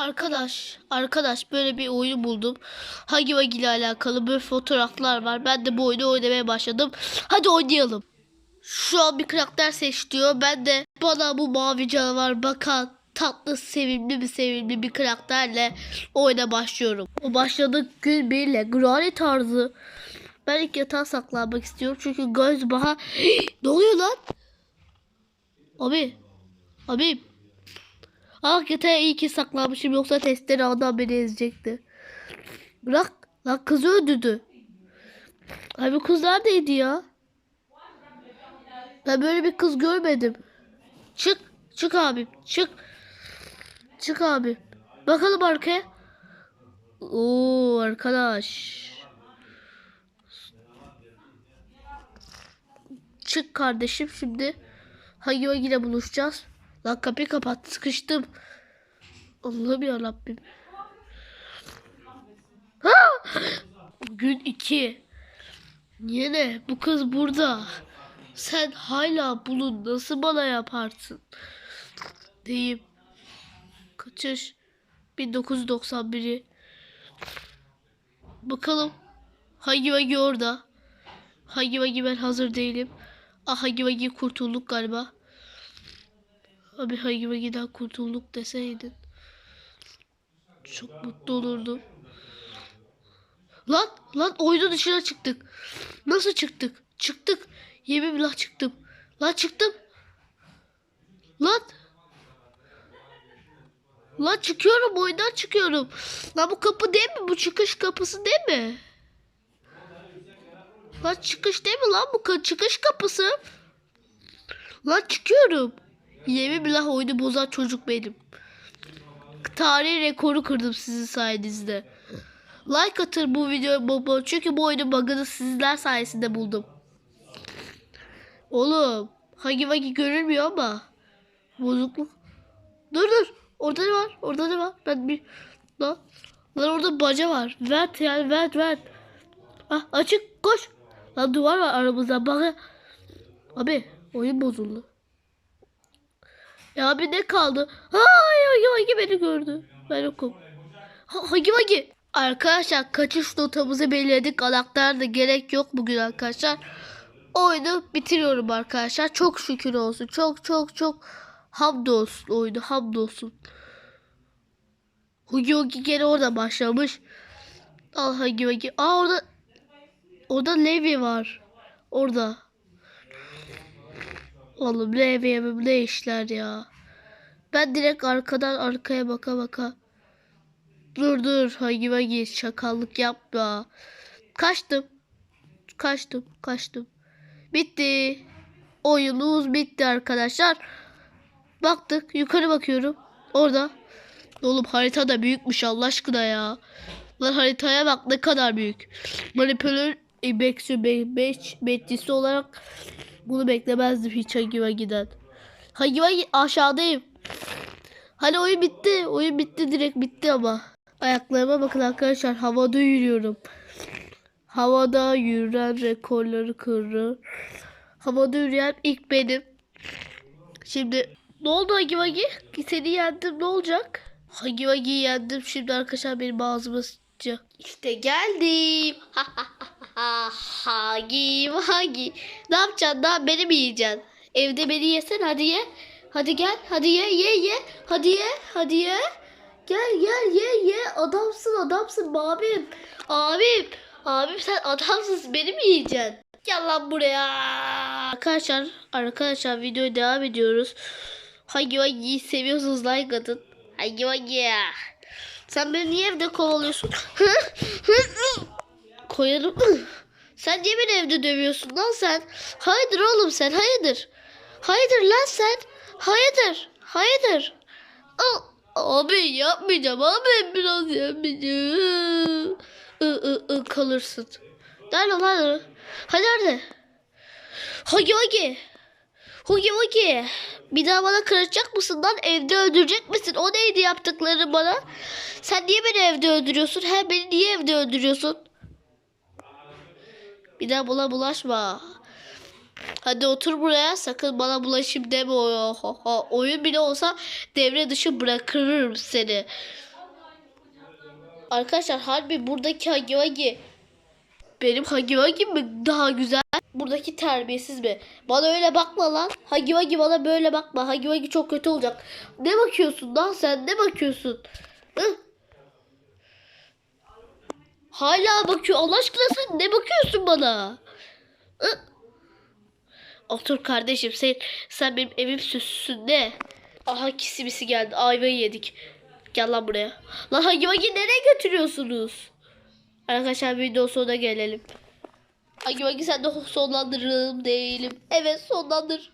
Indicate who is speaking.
Speaker 1: Arkadaş, arkadaş böyle bir oyun buldum. Hagi Wagi ile alakalı böyle fotoğraflar var. Ben de bu oyunu oynamaya başladım. Hadi oynayalım. Şu an bir karakter seç diyor. Ben de bana bu mavi canavar bakan tatlı, sevimli bir sevimli bir karakterle oyuna başlıyorum. O başladık gün birle Granny tarzı. Ben ilk yatağa saklanmak istiyorum çünkü göz baha... ne oluyor lan? Abi. Abi. Ah yatağa iyi ki saklanmışım yoksa testere adam beni ezecekti. Bırak. Lan kızı öldürdü. Abi kız neredeydi ya? Ben böyle bir kız görmedim. Çık. Çık abim. Çık. Çık abi. Bakalım arkaya. Oo arkadaş. Çık kardeşim şimdi. Hagi Wagi ile buluşacağız. Lan kapıyı kapat. Sıkıştım. Allah'ım yarabbim. Ha! Gün iki. Yine bu kız burada. Sen hala bunu nasıl bana yaparsın? Deyim. Kaçış. 1991'i. Bakalım. Hagi Wagi orada. Hagi Wagi ben hazır değilim. Ah Hagi Wagi kurtulduk galiba. Abi Hagi Wagi'den kurtulduk deseydin. Çok mutlu olurdum. Lan lan oyunun dışına çıktık. Nasıl çıktık? Çıktık. Yemin billah çıktım. Lan çıktım. Lan. Lan çıkıyorum oyundan çıkıyorum. Lan bu kapı değil mi? Bu çıkış kapısı değil mi? Lan çıkış değil mi lan bu çıkış kapısı? Lan çıkıyorum. Yemin billah oyunu bozan çocuk benim. Tarih rekoru kırdım sizin sayenizde. Like atın bu videoya çünkü bu oyunun bug'ını sizler sayesinde buldum. Oğlum Hagi Wagi görünmüyor ama bozukluk. Dur dur orada ne var orada ne var ben bir lan, lan orada baca var vent yani vent vent. Ah açık koş. Lan duvar var aramızda bak. Abi oyun bozuldu. Ya abi ne kaldı? Ay Hagi Wagi beni gördü. Ben yokum. Ha, Hagi Wagi. Arkadaşlar kaçış notamızı belirledik. Karakter de gerek yok bugün arkadaşlar. Oyunu bitiriyorum arkadaşlar. Çok şükür olsun. Çok çok çok hamdolsun oyunu hamdolsun. Hugi Hugi gene orada başlamış. Al Hagi Wagi. Aa orada orada Levi var. Orada. Oğlum evim ne işler ya. Ben direkt arkadan arkaya baka baka. Dur dur Hagi Wagi şakallık yapma. Kaçtım. Kaçtım kaçtım. Bitti. Oyunumuz bitti arkadaşlar. Baktık yukarı bakıyorum. Orada. Oğlum harita da büyükmüş Allah aşkına ya. Lan haritaya bak ne kadar büyük. Manipüler e, beksi be, beş bekçisi olarak bunu beklemezdim hiç Hagi Wagi'den. Hagi Wagi aşağıdayım. Hani oyun bitti. Oyun bitti direkt bitti ama. Ayaklarıma bakın arkadaşlar. Havada yürüyorum. Havada yürüyen rekorları kırır. Havada yürüyen ilk benim. Şimdi ne oldu Hagi Wagi? Seni yendim ne olacak? Hagi Wagi'yi yendim. Şimdi arkadaşlar benim ağzıma sıçacak. İşte geldim. Hagi Wagi. Ne yapacaksın? Daha beni mi yiyeceksin? Evde beni yesen hadi ye. Hadi gel. Hadi ye ye ye. Hadi ye. Hadi ye. Gel gel ye ye. Adamsın adamsın abim. Abim. Abim sen adamsın. Beni mi yiyeceksin? Gel lan buraya. Arkadaşlar arkadaşlar videoya devam ediyoruz. Hagi Wagi'yi seviyorsunuz like atın. Hagi Wagi. Sen beni niye evde kovalıyorsun? Koyarım. Sen niye beni evde dövüyorsun lan sen? Hayırdır oğlum sen hayırdır? Hayırdır lan sen? Hayırdır? Hayırdır? Aa, abi yapmayacağım abi biraz yapmayacağım. I, I, I, kalırsın. Nerede lan? Hadi nerede? Hagi Hagi. Hugi Hugi. Bir daha bana kıracak mısın lan? Evde öldürecek misin? O neydi yaptıkları bana? Sen niye beni evde öldürüyorsun? He beni niye evde öldürüyorsun? Bir daha buna bulaşma. Hadi otur buraya. Sakın bana bulaşayım deme. Oyun bile olsa devre dışı bırakırım seni. Arkadaşlar harbi buradaki Hagi Vagi benim Hagi Vagi mi daha güzel? Buradaki terbiyesiz mi? Bana öyle bakma lan. Hagi Vagi bana böyle bakma. Hagi Vagi çok kötü olacak. Ne bakıyorsun lan sen? Ne bakıyorsun? Hı? Hala bakıyor. Allah aşkına sen ne bakıyorsun bana? Hı? Otur kardeşim sen, sen benim evim süsüsün ne? Aha kisimisi geldi. Ayvayı yedik. Gel lan buraya. Lan Hagi Vagi nereye götürüyorsunuz? Arkadaşlar video sonuna gelelim. Hagi Vagi sen de sonlandırırım değilim. Evet sonlandır.